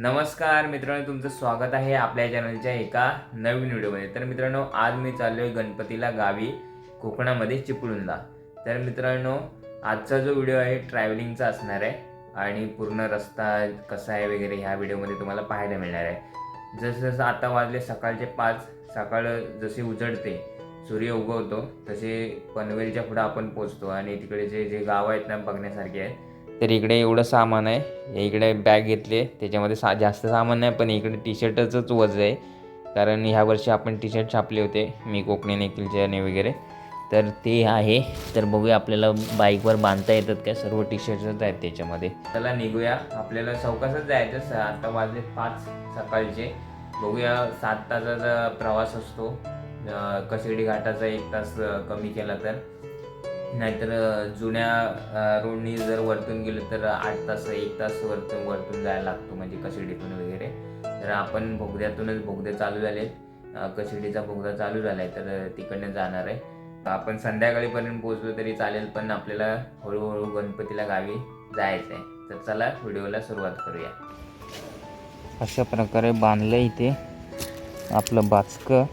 नमस्कार मित्रांनो तुमचं स्वागत आहे आपल्या चॅनलच्या एका नवीन व्हिडिओमध्ये. तर मित्रांनो आज मी चाललो आहे गणपतीला गावी कोकणामध्ये चिपळूणला. तर मित्रांनो आजचा जो व्हिडिओ आहे ट्रॅव्हलिंगचा असणार आहे आणि पूर्ण रस्ता कसा आहे वगैरे ह्या व्हिडिओमध्ये तुम्हाला पाहायला मिळणार आहे. जसं जसं आता वाजले सकाळचे पाच सकाळ जसे उजडते सूर्य उगवतो तसे पनवेलच्या पुढं आपण पोचतो आणि तिकडे जे जे गाव आहेत ना बघण्यासारखे आहेत तर इकडे एवढं सामान आहे. इकडे बॅग घेतली. त्याच्यामध्ये सा जास्त सामान नाही पण इकडे टी शर्टचंच वज आहे. कारण ह्या वर्षी आपण टी शर्ट छापले होते मी कोकणी निखिलच्याने वगैरे. तर ते आहे. तर बघूया आपल्याला बाईकवर बांधता येतात काय सर्व टी शर्टच आहेत त्याच्यामध्ये. चला निघूया. आपल्याला चौकासच जायचं स- आता वाजले पाच सकाळचे. बघूया सात तासाचा प्रवास असतो. कसेडी घाटाचा एक तास कमी केला तर. नाहीतर जुन्या रोडनी जर वरतून गेलो तर आठ तास एक तास वरतून वरतून जायला लागतो म्हणजे कशिडीतून वगैरे. तर आपण बोगद्यातूनच बोगदे चालू झाले कशिडीचा बोगदा चालू झाला आहे तर तिकडनं जाणार आहे. आपण संध्याकाळीपर्यंत पोहोचलो तरी चालेल पण आपल्याला हळूहळू गणपतीला गावी जायचं आहे तर चला व्हिडिओला सुरुवात करूया. अशा प्रकारे बांधलं इथे आपलं बाचकं.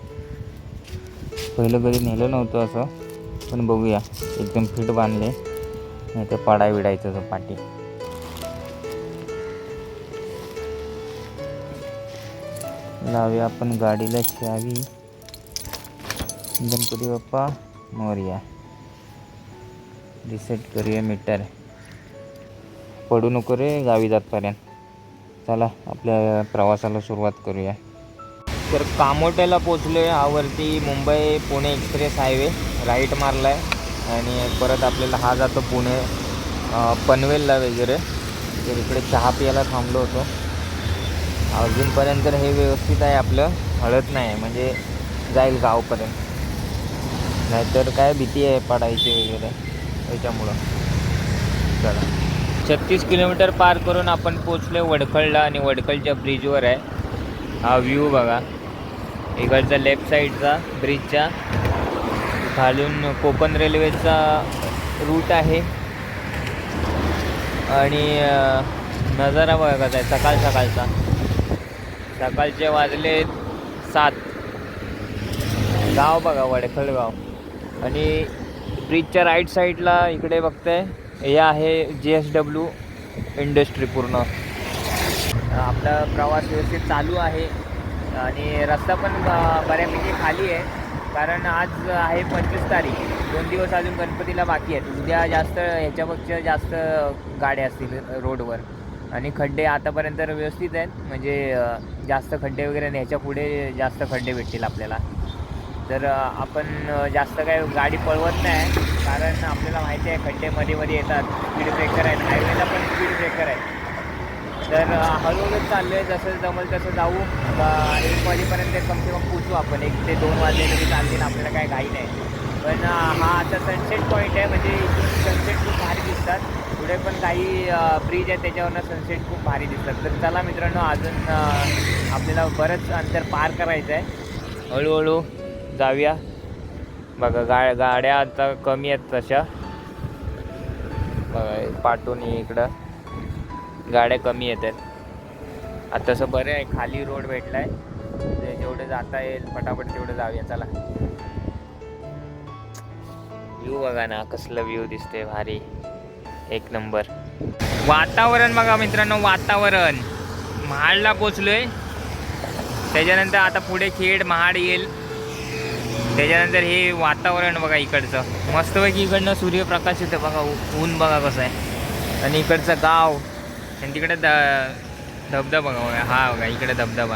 पहिलं कधी नेलं नव्हतं असं. पण बघूया. एकदम फिट बांधले. नाही तर पाडा विडायचं असं पाठी. लावूया आपण गाडीला चावी. गणपती बाप्पा मोर्या. रिसेट करूया मीटर पडू नको रे गावी जातपर्यंत. चला आपल्या प्रवासाला सुरुवात करूया. तर कामोट्याला पोचलो आहे Mumbai Pune express highway. Right मारला आहे आणि परत आपल्याला हा जातो पुणे पनवेलला वगैरे. तर इकडे चहा प्यायला थांबलो होतो. अजूनपर्यंत हे व्यवस्थित आहे आपलं. हळत नाही आहे म्हणजे जाईल गावपर्यंत. नाहीतर काय भीती आहे पडायची वगैरे त्याच्यामुळं. चला. छत्तीस किलोमीटर पार करून आपण पोचलो वडखळला आणि वडखळच्या ब्रिजवर आहे. हा व्ह्यू बघा. इकडचा लेफ्ट साईडचा ब्रिजच्या खालून कोकण रेल्वेचा रूट आहे. आणि नजारा बघत आहे सकाळ सकाळचा. सकाळचे वाजले सात. गाव बघा वडखळ गाव आणि ब्रिजच्या राईट साईडला इकडे बघताय हे आहे जे एस डब्ल्यू इंडस्ट्री पूर्ण. आपला प्रवास व्यवस्थित चालू आहे. आणि रस्ता पण ब- बऱ्यापैकी खाली आहे. कारण आज आहे पंचवीस तारीख. दोन दिवस अजून गणपतीला बाकी आहेत. उद्या जास्त ह्याच्यापेक्षा जास्त गाड्या असतील रोडवर. आणि खड्डे आतापर्यंत व्यवस्थित आहेत. म्हणजे जास्त खड्डे वगैरे नाही. ह्याच्या पुढे जास्त खड्डे भेटतील आपल्याला. तर आपण जास्त काय गाडी पळवत नाही. कारण आपल्याला माहिती आहे खड्डे मध्ये मध्ये येतात. स्पीड ब्रेकर आहेत. हायवेला पण स्पीड ब्रेकर आहे तर हळूहळू चालले आहे जसं जमल तसं जाऊ. एक वाजेपर्यंत कम से कम पोचू आपण. एक ते दोन वाजले तरी चालतील. आपल्याला काय घाई नाही. पण हा आता सनसेट पॉईंट आहे. म्हणजे इथून सनसेट खूप भारी दिसतात. पुढे पण काही ब्रिज आहे त्याच्यावरनं सनसेट खूप भारी दिसतात. तर चला मित्रांनो अजून आपल्याला बरंच अंतर पार करायचं आहे हळूहळू जाऊया. बघा गा गाड्या आता कमी आहेत तशा. बघा पाठून इकडं. गाड्या कमी येत आहेत आता तसं बरं आहे खाली रोड भेटला आहे ते म्हणजे जेवढं जाता येईल पटापट तेवढं जाऊया चला. व्ह्यू बघा ना कसलं व्ह्यू दिसते भारी. एक नंबर वातावरण बघा मित्रांनो वातावरण. महाडला पोचलोय त्याच्यानंतर आता पुढे खेड महाड येईल. त्याच्यानंतर हे वातावरण बघा इकडचं. मस्तपैकी इकडनं सूर्यप्रकाश येतं बघा ऊन बघा कसं आहे. आणि इकडचं गाव. आणि तिकडे द धबधबा बघा हा बघा इकडे धबधबा.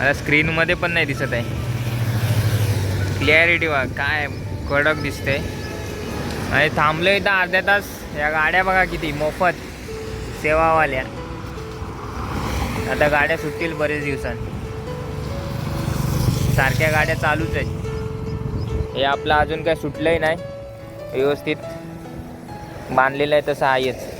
आता स्क्रीनमध्ये पण नाही दिसत आहे. क्लॅरिटी बघा काय कडक दिसते आणि थांबलो इथं अर्ध्या तास. या गाड्या बघा किती मोफत. सेवावाल्या. आता गाड्या सुटतील बरेच दिवसांनी. सारख्या गाड्या चालूच आहेत. हे आपलं अजून काय सुटलंही नाही. व्यवस्थित बांधलेलं आहे तसं आहेच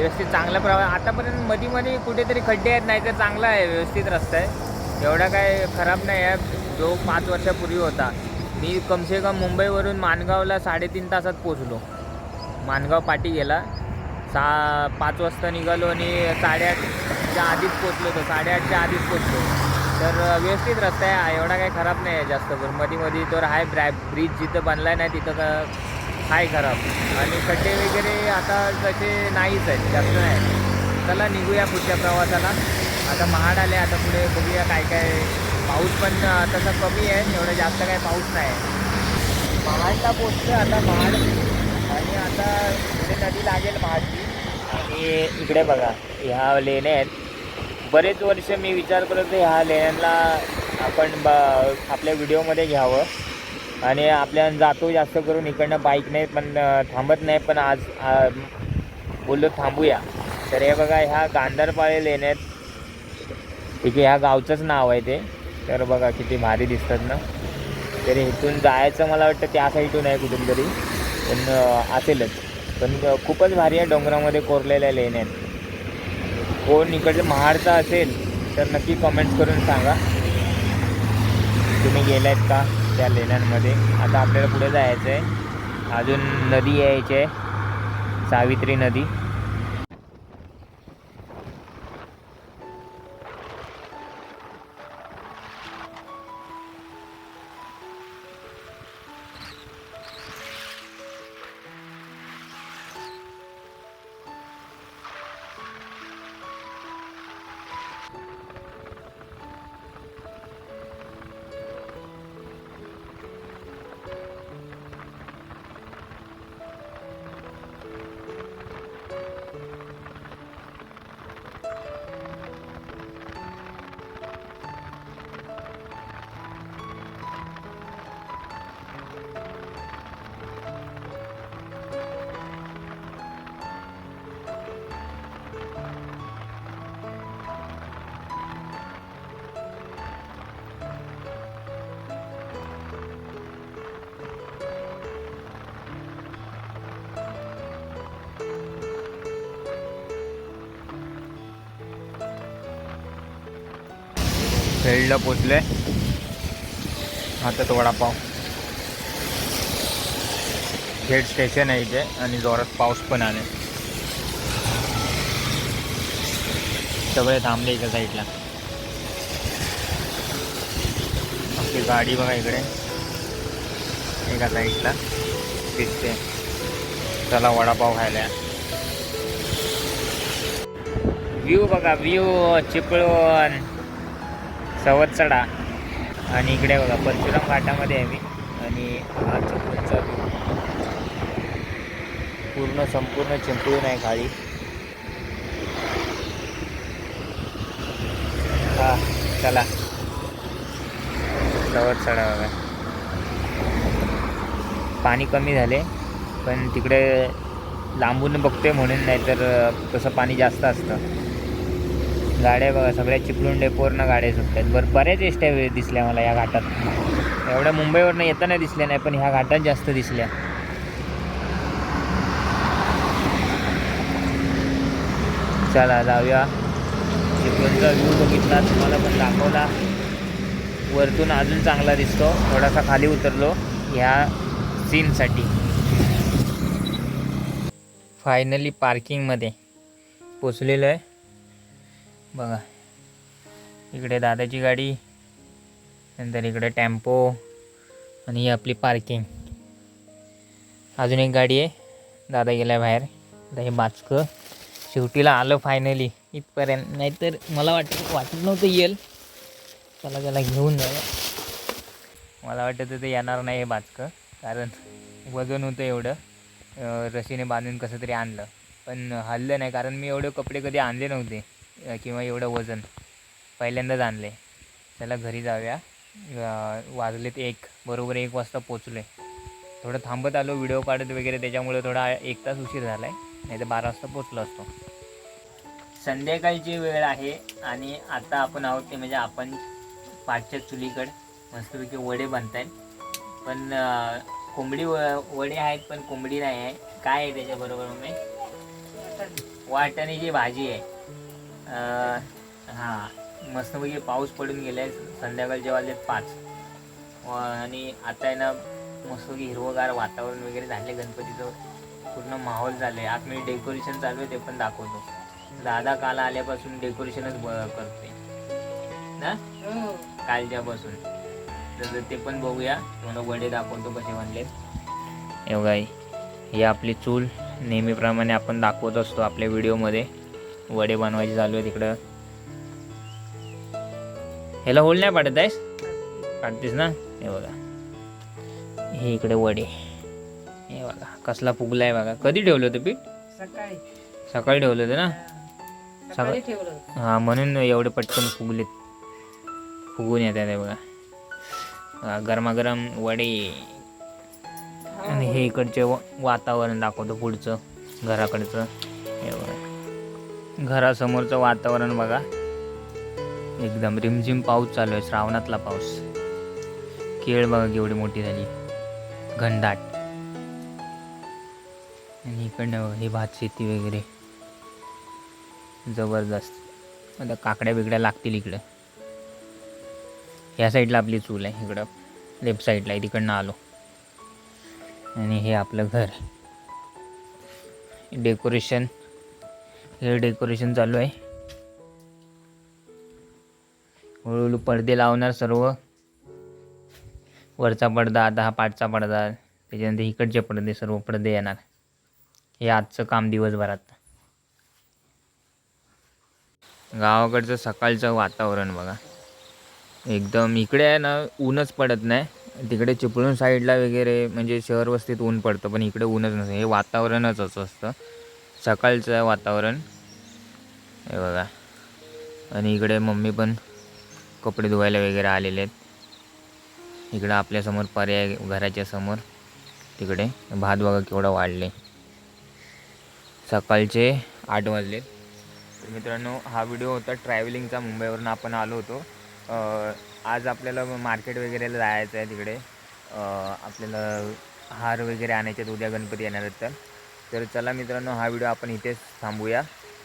व्यवस्थित चांगला प्रवास आतापर्यंत मध्ये मध्ये कुठेतरी खड्डे आहेत नाही तर चांगला आहे व्यवस्थित रस्ता आहे. एवढा काय खराब नाही आहे जो पाच वर्षापूर्वी होता. मी कमसे कम मुंबईवरून माणगावला साडेतीन तासात पोचलो माणगाव पाटी गेला. सा पाच वाजता निघालो आणि साडेआठच्या आधीच पोचलो होतो साडेआठच्या आधीच पोचलो तर व्यवस्थित रस्ता आहे एवढा काही खराब नाही आहे जास्त करून. मध्ये मध्ये तर आहे ब्रॅ ब्रिज जिथं बनला नाही तिथं का आहे खराब आणि खड्डे वगैरे आता तसे नाहीच आहेत जास्त नाही चला निघूया पुढच्या प्रवासाला. आता महाड आले आता पुढे बघूया काय काय. पाऊस पण तसा कमी आहे एवढं जास्त काय पाऊस नाही. आहे महाडला पोचतो आता महाड. आणि आता पुढे नदी लागेल महाडची. आणि इकडे बघा ह्या लेण्या आहेत. बरेच वर्ष मी विचार करत होतो ह्या लेण्यांना आपण ब आपल्या व्हिडिओमध्ये घ्यावं. आणि आपल्या जातो जास्त करून इकडनं बाईक नाही पण थांबत नाही पण आज बोललो थांबूया. तर हे बघा ह्या गांधारपाळे लेण्यात ठीक आहे ह्या गावचंच नाव आहे ते. तर बघा किती भारी दिसतात ना. तरी इथून जायचं मला वाटतं त्या साईडून आहे कुठून तरी पण असेलच. पण खूपच भारी आहे डोंगरामध्ये कोरलेल्या लेण्या आहेत. कोण इकडचं महाडचा असेल तर नक्की कमेंट्स करून सांगा. तुम्ही गेलात का? त्या लेण्यांमध्ये. आता आपल्याला पुढे जायचं आहे अजून नदी यायची आहे. सावित्री नदी. खेळला पोचले. आता तो वडापाव. खेड स्टेशन आहे इथे आणि जोरात पाऊस पण आले सगळे थांबले इकडे साईडला. आपली गाडी बघा इकडे. एका साईडला दिसते. चला वडापाव खायला. व्ह्यू बघा व्ह्यू चिपळून सवत्सडा. आणि इकडे बघा परशुराम घाटामध्ये आहे मी. आणि हा पूर्ण संपूर्ण चिंपळून आहे खाली. हा चला. सवत्सडा बघा. पाणी कमी झाले पण तिकडे लांबून बघतोय म्हणून नाही तर तसं पाणी जास्त असतं. गाड्या बघा सगळ्या चिपळुंडे पूर्ण गाड्या सुटतात बरं बऱ्याच एसट्या दिसल्या मला या घाटात. एवढ्या मुंबईवरनं येताना दिसल्या नाही पण ह्या घाटात जास्त दिसल्या. चला जाऊया. चिपळूणचा व्ह्यू बघितला तुम्हाला पण दाखवला. वरतून अजून चांगला दिसतो. थोडासा खाली उतरलो ह्या सीनसाठी. फायनली पार्किंगमध्ये पोचलेलो आहे बघा. इकडे दादाची गाडी नंतर इकडे टेम्पो आणि ही आपली पार्किंग. अजून एक गाडी आहे. दादा गेला बाहेर. आता हे बाचकं. शेवटीला आलं फायनली इथपर्यंत. नाहीतर मला वाटत वाटत नव्हतं येईल. चला त्याला घेऊन जाऊया. मला वाटत ते येणार नाही हे बाचकं. कारण वजन होतं एवढं. रशीने बांधून कसं तरी आणलं. पण हल्लं नाही. कारण मी एवढे कपडे कधी आणले नव्हते. किंवा एवढं वजन पहिल्यांदाच आणले त्याला घरी जाऊया. वाजलेत एक बरोबर एक वाजता पोचले थोडं थांबत आलो व्हिडिओ काढत वगैरे त्याच्यामुळे थोडा एक तास उशीर झाला आहे नाही तर बारा वाजता पोचलो असतो. संध्याकाळची वेळ आहे आणि आता आपण आहोत ते म्हणजे आपण पाठच्या चुलीकडे. मस्तपैकी वडे बनत आहेत पण कोंबडी व वडे आहेत पण कोंबडी नाही आहे. काय आहे त्याच्याबरोबर मी वाटाण्याची भाजी आहे. हां मस्तपैकी पाऊस पडून गेला आहे संध्याकाळचे वाजले पाच. आणि आता आहे ना मस्तपैकी हिरवगार वातावरण वगैरे झाले गणपतीचं पूर्ण माहोल झालं आहे मी डेकोरेशन चालू आहे ते पण दाखवतो. दादा काल आल्यापासून डेकोरेशनच ब- करतोय. ना? कालच्यापासून. तर ते पण बघूया. तुम्हाला वडे दाखवतो कसे म्हणले एवढा ही आपली चूल. नेहमीप्रमाणे आपण दाखवत असतो आपल्या व्हिडिओमध्ये वडे बनवायचे चालू आहे तिकडं ह्याला होल नाही पाडत आहेस? काढतेस ना? हे बघा. हे इकडे वडे. हे बघा कसला फुगला आहे बघा. कधी ठेवलं होतं पीठ? सकाळी. सकाळी ठेवलं होतं ना. सकाळी ठेवलं. हा म्हणून एवढे पटकन फुगलेत. फुगून येतात हे बघा. गरमागरम वडे. आणि हे इकडचे वातावरण दाखवतो पुढचं घराकडचं. हे बघा. घरासमोरचं वातावरण बघा. एकदम रिमझिम पाऊस चालू आहे श्रावणातला पाऊस. केळ बघा केवढी मोठी झाली. घनदाट. आणि इकडनं बघा भात शेती वगैरे. जबरदस्त. आता काकड्या बिकड्या लागतील इकडं. ह्या साईडला आपली चूल आहे इकडं. लेफ्ट साईडला आहे तिकडनं आलो. आणि हे आपलं घर. डेकोरेशन. हे डेकोरेशन चालू आहे. हळूहळू पडदे लावणार सर्व. वरचा पडदा आता हा पाठचा पडदा त्याच्यानंतर इकडचे पडदे सर्व पडदे येणार. हे आजचं काम दिवसभरात. गावाकडचं सकाळचं वातावरण बघा. एकदम इकडे आहे ना ऊनच पडत नाही. तिकडे चिपळूण साईडला वगैरे म्हणजे शहर वस्तीत ऊन पडतं पण इकडे ऊनच नसतं. हे वातावरणच असं असतं. सकाळचं वातावरण. हे बघा. आणि इकडे मम्मी पण कपडे धुवायला वगैरे आलेले आहेत. इकडं आपल्यासमोर पर्याय घराच्या समोर. तिकडे भात बघा केवढा वाढले. सकाळचे आठ वाजले तर मित्रांनो हा व्हिडिओ होता ट्रॅव्हलिंगचा मुंबईवरून आपण आलो होतो. आज आपल्याला मार्केट वगैरेला जायचं आहे तिकडे. आपल्याला हार वगैरे आणायचे आहेत. उद्या गणपती येणार आहेत तर. तर चला मित्रांनो हा व्हिडिओ आपण इथेच थांबूया.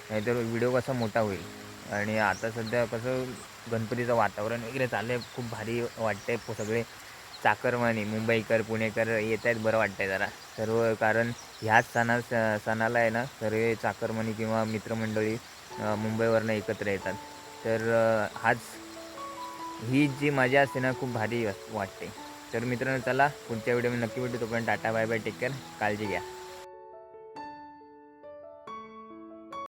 नाहीतर व्हिडिओ कसा मोठा होईल. आणि आता सध्या कसं गणपतीचं वातावरण वगैरे चाललं आहे खूप भारी वाटतंय सगळे. चाकरमानी मुंबईकर पुणेकर येत आहेत बरं वाटतंय जरा. सर्व कारण ह्याच सणा स- सणाला आहे ना सर्व चाकरमानी किंवा मित्रमंडळी मुंबईवरनं एकत्र येतात. तर हाच ही जी मजा असते ना खूप भारी वाटते. तर मित्रांनो चला पुढच्या व्हिडिओमध्ये नक्की भेटू. तोपर्यंत tata bye bye take care. काळजी घ्या.